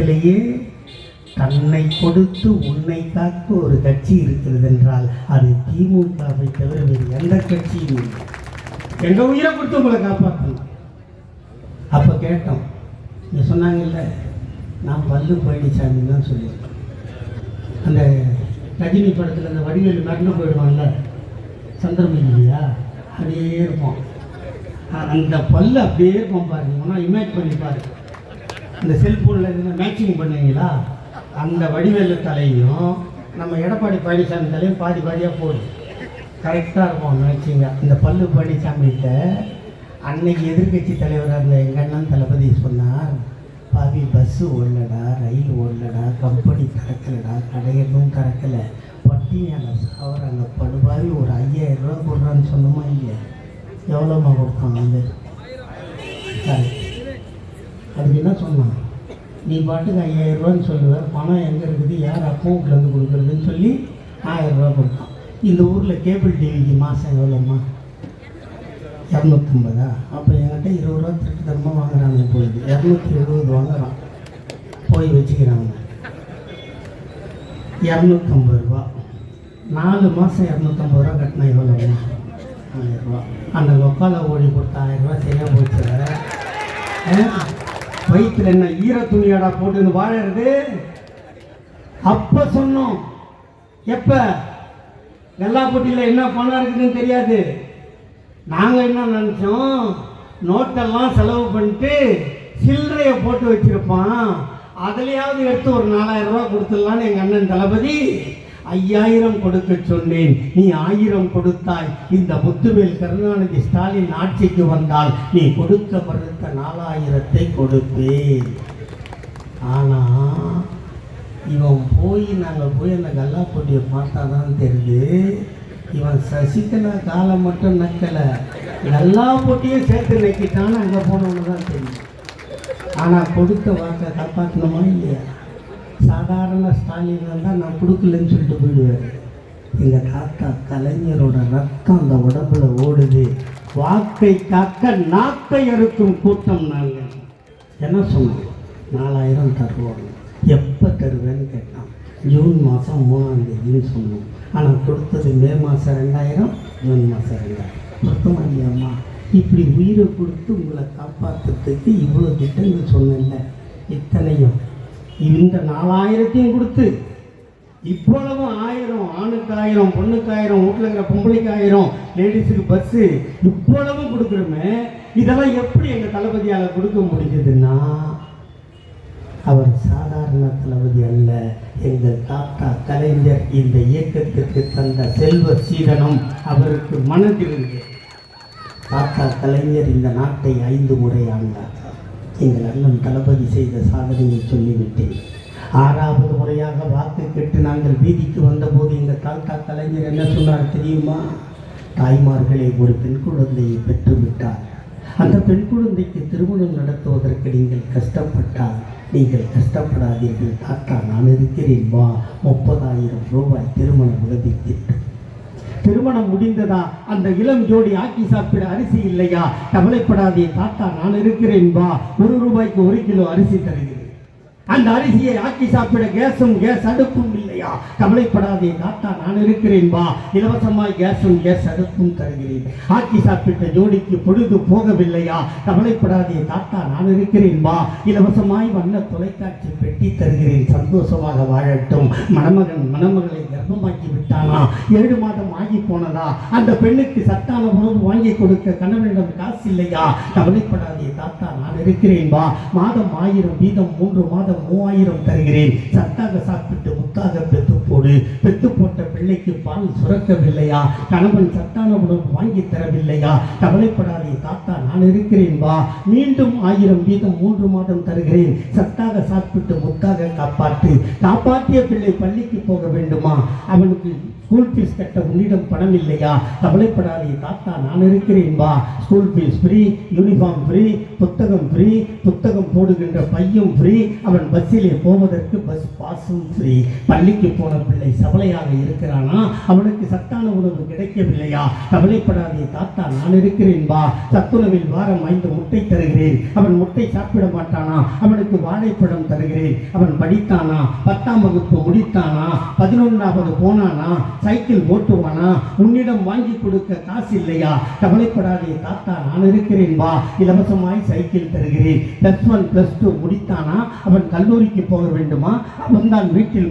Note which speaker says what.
Speaker 1: உலகத்திலேயே தன்னை கொடுத்து உன்னை காக்க ஒரு கட்சி இருக்கிறது என்றால் அது திமுகவை தவிர வேறு எந்த கட்சியும் இல்லை. எங்க உயிரை கொடுத்து உங்களை காப்பாற்றணும் அப்போ கேட்டோம். நீ சொன்னாங்கல்ல நான் பல்லு பழனிசாமி தான் சொல்லியிருக்கேன் அந்த ரஜினி படத்தில் அந்த வடிவேல் மறந்து போயிடுவான்ல சந்திரமுகியா அப்படியே இருப்போம். அந்த பல்லு அப்படியே இருப்போம் பாருங்க. ஆனால் இமேஜ் பண்ணி பாருங்க இந்த செல்ஃபோனில் இருந்து மேட்சிங் பண்ணுவீங்களா? அந்த வடிவேலு தலையும் நம்ம எடப்பாடி பழனிசாமி தலையும் பாதி பாதியாக போடும் கரெக்டாக இருக்கும் மேட்சிங்காக இந்த பல்லு பழனிசாமிகிட்ட அன்னைக்கு எதிர்க்கட்சி தலைவராக இருந்த எங்கள் அண்ணன் தளபதி சொன்னார் பாவி பஸ்ஸு ஓடலடா ரயில் ஓடலடா கம்பெனி திறக்கலடா கடையெல்லாம் திறக்கலை பட்டினியால் சாவறாங்க படுபாவி ஒரு ஐயாயிரம் ரூபா கொடுறான்னு சொன்னோமா இல்லையா? எவ்வளோமா கொடுப்பாங்க வந்து? கரெக்ட் அதுக்கு என்ன சொன்னான் நீ பாட்டுக்கு ஐயாயிரம் ரூபான்னு பணம் எங்கே இருக்குது யார் அக்கௌண்ட்லேருந்து கொடுக்குறதுன்னு சொல்லி ஆயிரம் ரூபா கொடுத்தான் இந்த ஊரில் கேபிள் டிவிக்கு மாதம் எவ்வளோம்மா? இரநூத்தம்பதா? அப்போ என்கிட்ட இருபது ரூபா திருட்டு தரமாக வாங்குறாங்க போயிது இரநூத்தி எழுபது வாங்குறான். போய் வச்சுக்கிறாங்க. இரநூத்தம்பது ரூபா நாலு மாதம் இரநூத்தம்பது ரூபா கட்டினா எவ்வளோம்மா ஆயிரம் ரூபா அந்த லொக்கால ஓடி கொடுத்த ஆயிரம் சரியாக போச்சு வயிற்றுல என்ன ஈர துணியாடா போட்டு வாழறது? அப்ப சொன்னோம். எப்ப? வெள்ளாப்பட்டியில் என்ன பணம் இருக்குதுன்னு தெரியாது. நாங்கள் என்ன நினச்சோம்? நோட்டெல்லாம் செலவு பண்ணிட்டு சில்லறையை போட்டு வச்சுருப்பான். அதுலேயாவது எடுத்து ஒரு நாலாயிரம் ரூபா கொடுத்துடலான்னு எங்கள் அண்ணன் தளபதி. ஐயாயிரம் கொடுக்க சொன்னேன். நீ ஆயிரம் கொடுத்தாய். இந்த முத்துவேல் கருணாநிதி ஸ்டாலின் ஆட்சிக்கு வந்தால் நீ கொடுக்க மறுத்த நாலாயிரத்தை கொடுப்பேன். ஆனா இவன் போய் நாங்கள் போய் அந்த கல்லாப்பொட்டியை பார்த்தா தான் தெரியுது. இவன் சசிகலா காலம் மட்டும் நக்கலை. நல்லா போட்டியும் சேர்த்து நக்கிட்டான்னு அங்கே போனவனு தான் தெரியும். ஆனால் கொடுத்த வாக்கை காப்பாற்றணுமா இல்லையா? சாதாரண ஸ்டாலின் தான் நான் கொடுக்கலன்னு சொல்லிட்டு போயிடுவார் எங்கள் தாத்தா கலைஞரோட ரத்தம் அந்த உடம்புல ஓடுது. வாக்கை காக்க நாக்கை அறுக்கும் கூட்டம் நாங்கள் என்ன சொன்னோம் நாலாயிரம் தருவோம் எப்போ தருவேன்னு கேட்டான். ஜூன் மாதம் மூணாம் தேதின்னு சொன்னோம் ஆனால் கொடுத்தது மே மாதம் ரெண்டாயிரம் ஜூன் மாதம் ரெண்டாயிரம். கொடுத்தோமா இல்லையாம்மா இப்படி உயிரை கொடுத்து உங்களை காப்பாற்றுறதுக்கு இவ்வளோ திட்டங்கள் சொன்னேன்ல. இத்தனையும் இந்த நாலாயிரத்தையும் கொடுத்து இவ்வளவு ஆயிரம் ஆணுக்கு ஆயிரம் பொண்ணுக்கு ஆயிரம் வீட்டில் இருக்கிற பொம்பளைக்கு ஆயிரம் லேடிஸுக்கு பஸ்ஸு இவ்வளவும் கொடுக்குறோமே இதெல்லாம் எப்படி எங்கள் தளபதியால் கொடுக்க முடிஞ்சதுன்னா அவர் சாதாரண தளபதி அல்ல. எங்கள் தாத்தா கலைஞர் இந்த இயக்கத்திற்கு தந்த செல்வ சீதனம் அவருக்கு மனதில் இருக்கு தாத்தா கலைஞர் இந்த நாட்டை ஐந்து முறை ஆண்டார். எங்கள் அண்ணன் தளபதி செய்த சாதனையை சொல்லிவிட்டேன். ஆறாவது முறையாக வாக்கு கேட்டு நாங்கள் வீதிக்கு வந்தபோது எங்கள் தாத்தா கலைஞர் என்ன சொன்னார் தெரியுமா? தாய்மார்களே ஒரு பெண் குழந்தையை பெற்றுவிட்டார். அந்த பெண் குழந்தைக்கு திருமணம் நடத்துவதற்கு நீங்கள் கஷ்டப்பட்டால் நீங்கள் கஷ்டப்படாதீர்கள். தாத்தா நான் இருக்கிறேன். வா முப்பதாயிரம் ரூபாய் திருமண உதவி திட்டம் திருமணம் முடிந்ததா? அந்த இளம் ஜோடி ஆக்கி சாப்பிட அரிசி இல்லையா? கவலைப்படாதே தாத்தா நான் இருக்கிறேன் வா. ஒரு ரூபாய்க்கு ஒரு கிலோ அரிசி தருகிறேன். அந்த அரிசியை ஆக்கி சாப்பிட கேஸும் கேஸ் அடுப்பும் இல்லையா? கவலைப்படாதே தாத்தா நான் இருக்கிறேன் வா இலவசமாய் கேஸும் கேஸ் அடுப்பும் தருகிறேன். ஆக்கி சாப்பிட்ட ஜோடிக்கு பொழுது போகவில்லையா? கவலைப்படாதே தாத்தா நான் இருக்கிறேன் வா இலவசமாய் வண்ண தொலைக்காட்சி பெட்டி தருகிறேன். சந்தோஷமாக வாழட்டும். மணமகன் மணமகளை கர்ப்பமாக்கி விட்டானா? ஏழு மாதம் ஆகி போனதா? அந்த பெண்ணுக்கு சத்தான உணவு வாங்கி கொடுக்க கணவனிடம் காசு இல்லையா? கவலைப்படாதே தாத்தா நான் இருக்கிறேன் வா மாதம் ஆயிரம் வீதம் மூன்று மாதம் மூவாயிரம் தருகிறேன். சத்தாக சாப்பிட்டு முத்தாக பெத்து போடு பெத்து போட்ட பிள்ளைக்கு பால் சுரக்கவில்லையா? கணவன் சத்தான உணவு வாங்கி தரவில்லையா? கவலைப்படாதே தாத்தா நான் இருக்கிறேன் வா. மீண்டும் ஆயிரம் வீதம் மூன்று மாதம் தருகிறேன். சத்தாக சாப்பிட்டு முத்தாக காப்பாற்று. காப்பாற்றிய பிள்ளை பள்ளிக்கு போக வேண்டுமா? அவனுக்கு ஸ்கூல் ஃபீஸ் கட்ட உன்னிடம் பணம் இல்லையா? கவலைப்படாதே தாத்தா நான் இருக்கிறேன் வா. School fees free uniform free புத்தகம் ஃப்ரீ புத்தகம் போடுகின்ற பையும் ஃப்ரீ அவன் பஸ்ஸிலே போவதற்கு பஸ் பாஸும் ஃப்ரீ பள்ளிக்கு போன பிள்ளை சபலையாக இருக்கிறானா? அவனுக்கு சத்தான உணவு கிடைக்கவில்லையா? கவலைப்படாதே தாத்தா நான் இருக்கிறேன் வா. சத்துணவில் வாரம் ஐந்து முட்டை தருகிறேன். அவன் முட்டை சாப்பிட மாட்டானா? அவனுக்கு வாழைப்பழம் தருகிறேன். அவன் படித்தானா? பத்தாம் வகுப்பு முடித்தானா? பதினொன்றாவது போனானா? சைக்கிள் ஓட்டுவானா? உன்னிடம் வாங்கி கொடுக்க காசு இல்லையா கவலைப்படாதே தாத்தா நான் இருக்கிறேன் வா. இலவசமாய் சைக்கிள் தருகிறேன். பிளஸ் ஒன் பிளஸ் டூ முடித்தானா? அவன் கல்லூரிக்கு போக வேண்டுமா? அவன் தான் வீட்டில்